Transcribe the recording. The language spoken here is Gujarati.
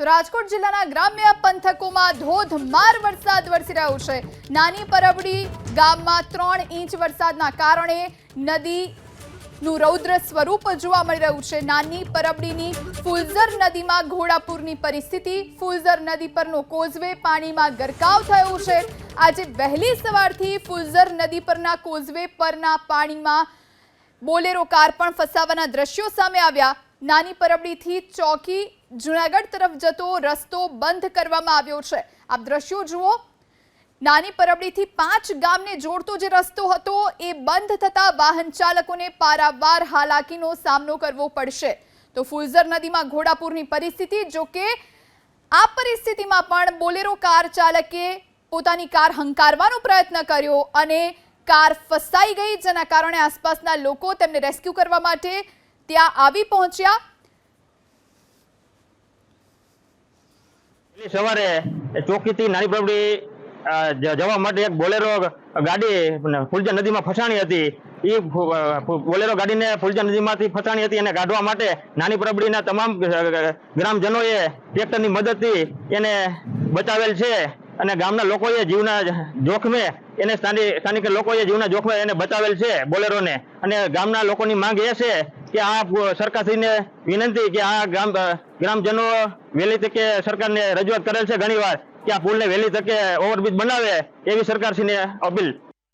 તો રાજકોટ જિલ્લાના ગ્રામ્ય પંથકોમાં ધોધમાર વરસાદ વરસી રહ્યો છે. નાની પરબડી ગામમાં ત્રણ ઇંચ વરસાદના કારણે નદીનું રૌદ્ર સ્વરૂપ જોવા મળી રહ્યું છે. નાની પરબડીની ફુલઝર નદીમાં ઘોડાપુરની પરિસ્થિતિ, ફુલઝર નદી પરનો કોઝવે પાણીમાં ગરકાવ થયો છે. આજે વહેલી સવારથી ફુલઝર નદી પરના કોઝવે પરના પાણીમાં બોલેરો કાર પણ ફસાવાના દ્રશ્યો સામે આવ્યા. નાની પરબડીથી ચોકી જુનાગઢ તરફ જતો રસ્તો બંધ કરવામાં આવ્યો છે. આપ દ્રશ્યો જુઓ. નાની પરબડીથી પાંચ ગામને જોડતો જે રસ્તો હતો, એ બંધ થતા વાહન ચાલકોને પારાવાર હાલાકીનો સામનો કરવો પડશે. તો ફુલઝર નદીમાં ઘોડાપુરની પરિસ્થિતિ, જો કે આ પરિસ્થિતિમાં પણ બોલેરો કાર ચાલકે પોતાની કાર હંકારવાનો પ્રયત્ન કર્યો અને કાર ફસાઈ ગઈ, જેના કારણે આસપાસના લોકો તેમને રેસ્ક્યુ કરવા માટે ત્યાં આવી પહોંચ્યા. સવારે ચોકીથી નાની જ- જવા માટે એક બોલેરો ગાડી ફુલજા નદીમાં ફસાણી હતી. એ બોલેરો ગાડીને ફુલજા નદીમાંથી ફસાણી હતી એને કાઢવા માટે નાની પ્રબડીના તમામ ગ્રામજનોએ ટ્રેક્ટરની મદદથી એને બચાવેલ છે અને ગામના લોકોએ જીવના જોખમે એને સ્થાનિક લોકોએ જીવના જોખમે એને બચાવેલ છે બોલેરોને. અને ગામના લોકોની માંગ એ છે કે આ સરકારશ્રીને વિનંતી કે આ ગ્રામ ગ્રામજનો વહેલી તકે સરકારને રજૂઆત કરેલ છે ઘણીવાર કે આ પુલને વહેલી તકે ઓવરબ્રિજ બનાવે એવી સરકારશ્રીને અપીલ.